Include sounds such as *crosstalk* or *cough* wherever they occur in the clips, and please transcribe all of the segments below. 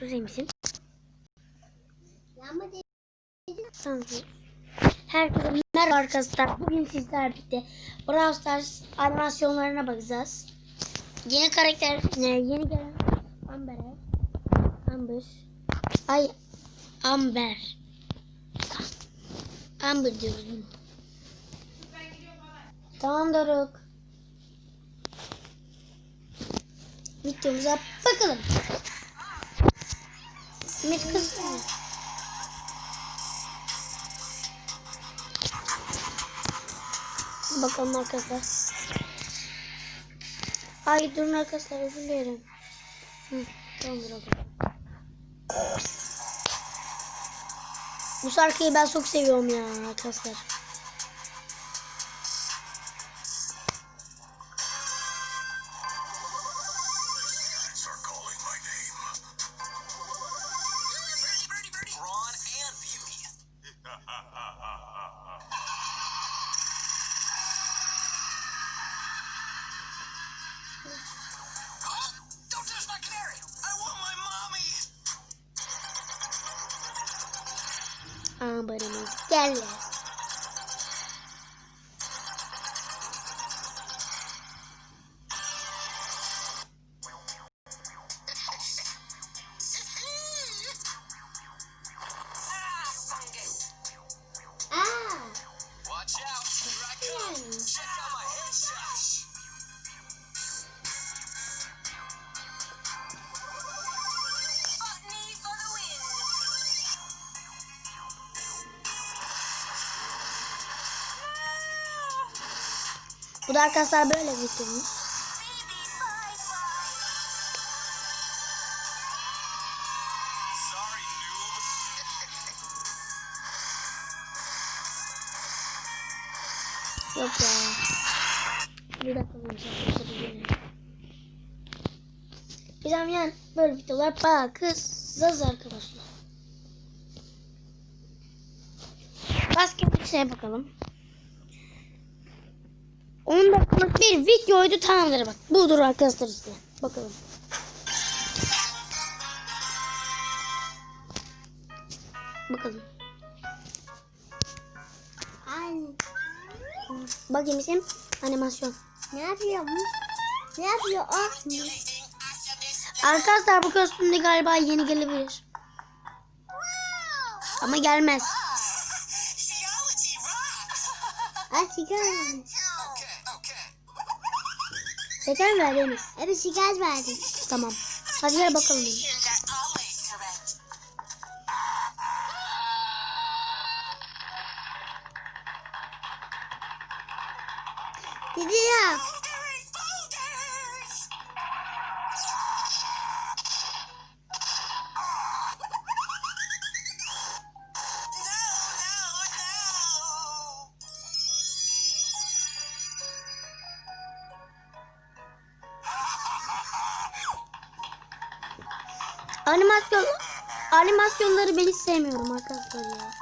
Suzi misin? Herkese merhaba arkadaşlar. Bugün sizler birlikte Brawl Stars animasyonlarına bakacağız. Yeni karakter, ne, yeni gelen Amber'e. Amber. Ay, Amber. Amber diyorum. Tamam Doruk. Videomuza bakalım. Ümit kız mı? Bakalım arkadaşlar. Ay durun arkadaşlar özür dilerim. Hı, tamamdır oldu. Bu şarkıyı ben çok seviyorum ya arkadaşlar. Amber'imiz geldi. Bu da arkadaşlar böyle bir noob. Yok ya. Bir dakika bir şey Biz yani böyle videolar bakacağız arkadaşlar. Başka bir şeye bakalım. 10 dakikalık bir videoydu tamamdır bak. Budur arkadaşlar işte. Bakalım. Bakalım. Ay. Bakayım isim animasyon. Ne yapıyor bu? Ne yapıyor o? Arkadaşlar bu kostümde galiba yeni gelebilir. Ama gelmez. Ay *laughs* sigara vermiş. Okay, okay. Şeker ver Deniz. Evet sigara verdim. Tamam. Hadi gel bakalım. Dedi ya. Animasyon animasyonları ben hiç sevmiyorum arkadaşlar ya.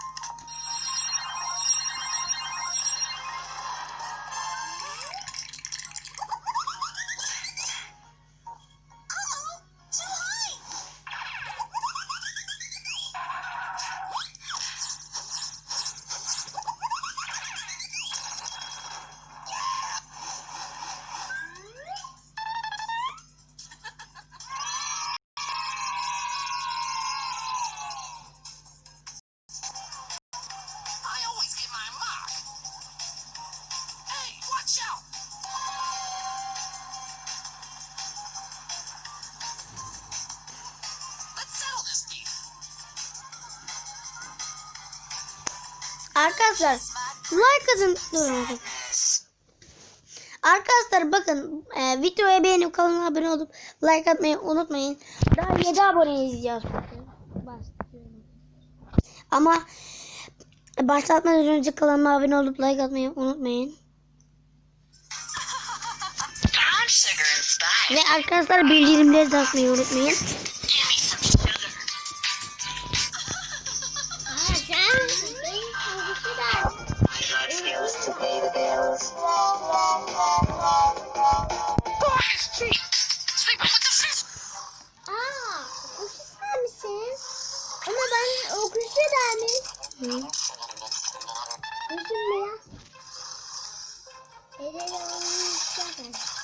Arkadaşlar like atın. Durun. Arkadaşlar bakın e, videoya beğenip kanala abone olup like atmayı unutmayın. Daha 7 aboneyiz ya. Başlıyorum. Ama başlatmadan önce kanalıma abone olup like atmayı unutmayın. Ve arkadaşlar bildirimleri de atmayı unutmayın. It is 饭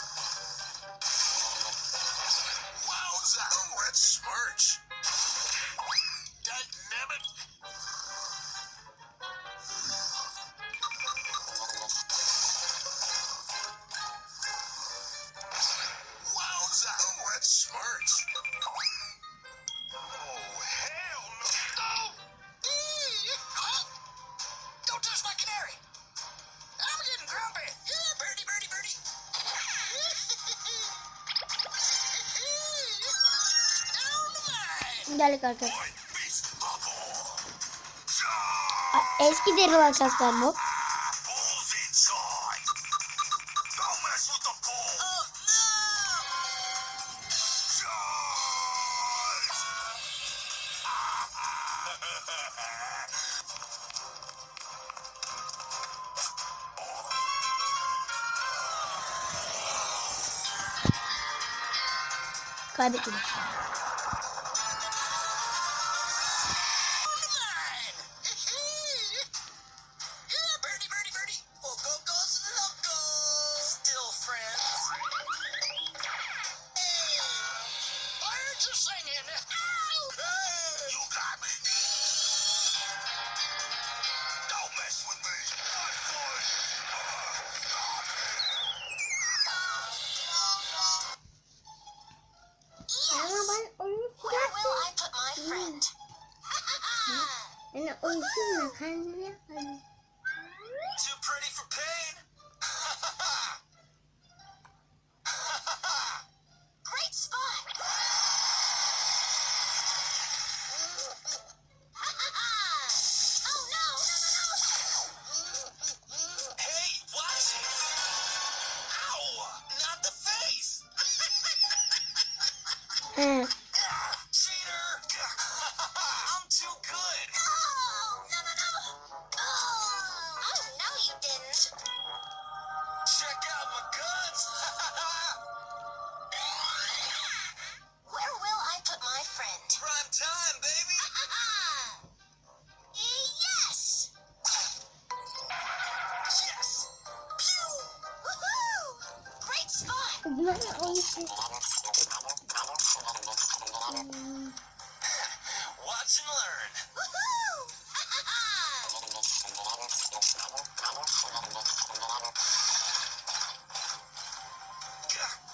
geldik arkadaşlar. Eski derin arkadaşlar bu. Kaybettim. Too pretty for pain. Watch and learn.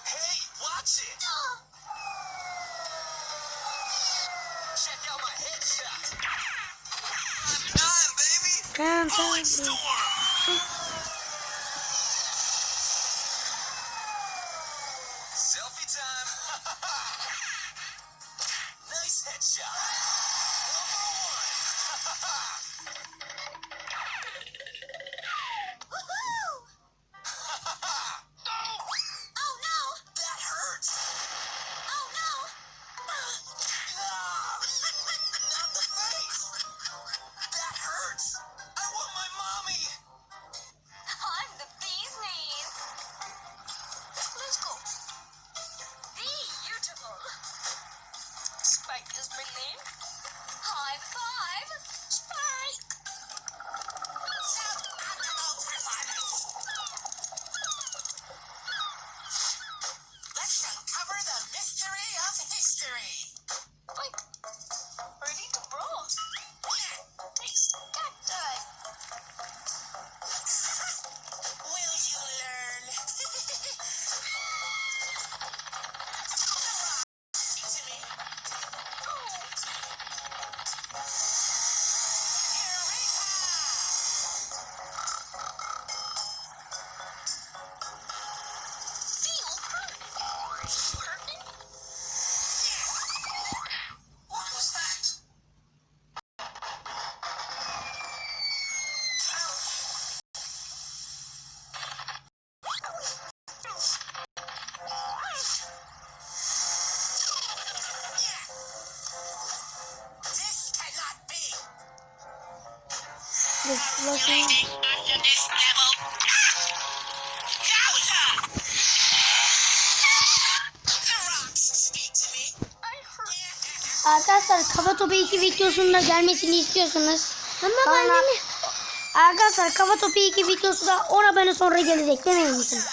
hey, watch it. Check out my headshot. I'm done, baby. Damn, Storm. history of history. Arkadaşlar kafa topu 2 videosunda gelmesini istiyorsunuz. Ama Bana... ben Arkadaşlar kafa topu 2 videosu da 10 abone sonra gelecek demeyin misin?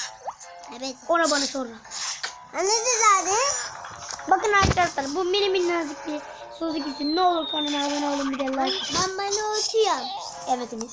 Evet. 10 abone sonra. Anne zaten. Bakın arkadaşlar bu mini minnacık bir sözlük için ne olur kanalıma abone olun bir de like. Ben bana oturuyorum. Evet Enis.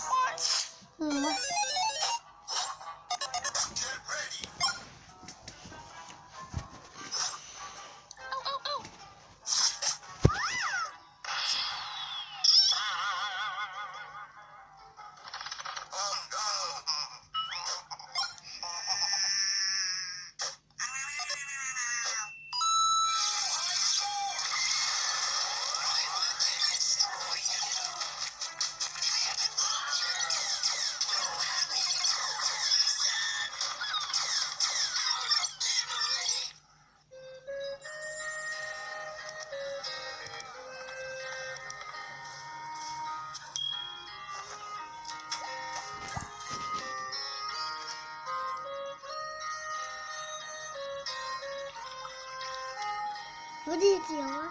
Bu da yetiyor.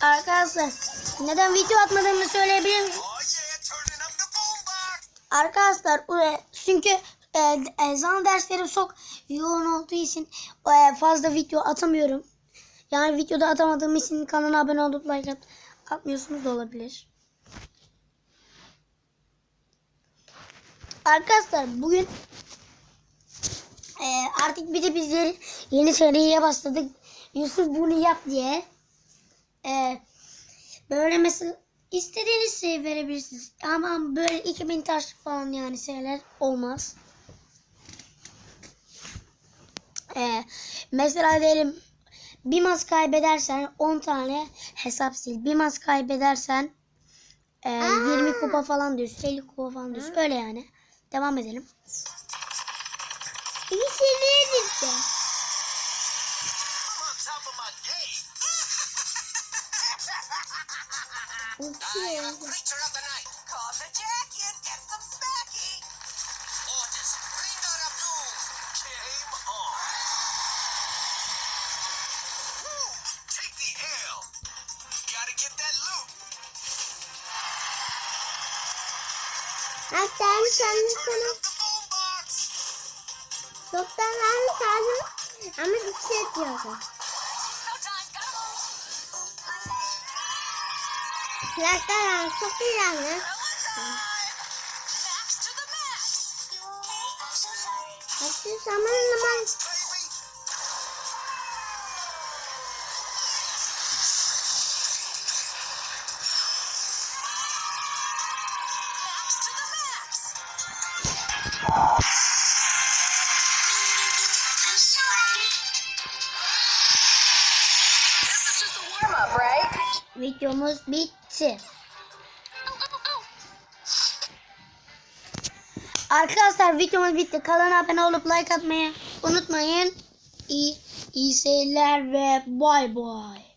Arkadaşlar neden video atmadığımı söyleyebilir miyim? Arkadaşlar e, çünkü e, e, zaman derslerim çok yoğun olduğu için e, fazla video atamıyorum. Yani videoda atamadığım için kanala abone olup like at, atmıyorsunuz da olabilir. Arkadaşlar bugün e, artık bir de bizleri yeni seriye başladık. Yusuf bunu yap diye. E, böyle mesela istediğiniz şey verebilirsiniz. Ama böyle 2000 taş falan yani şeyler olmaz. E, mesela diyelim bir maç kaybedersen 10 tane hesap sil. Bir maç kaybedersen e, 20 kupa falan diyorsun. 50 kupa falan diyorsun. Öyle yani. Devam edelim. İyi şeyleri diyeceğim. I'm সামনে শোনো লোকটা লাল সাজু আমি সেট যাবো লালটা লাল সত্যি লাল না সামনে নামাজ Videomuz bitti. Arkadaşlar videomuz bitti. Kanala abone olup like atmayı unutmayın. İyi, iyi seyirler ve bay bay.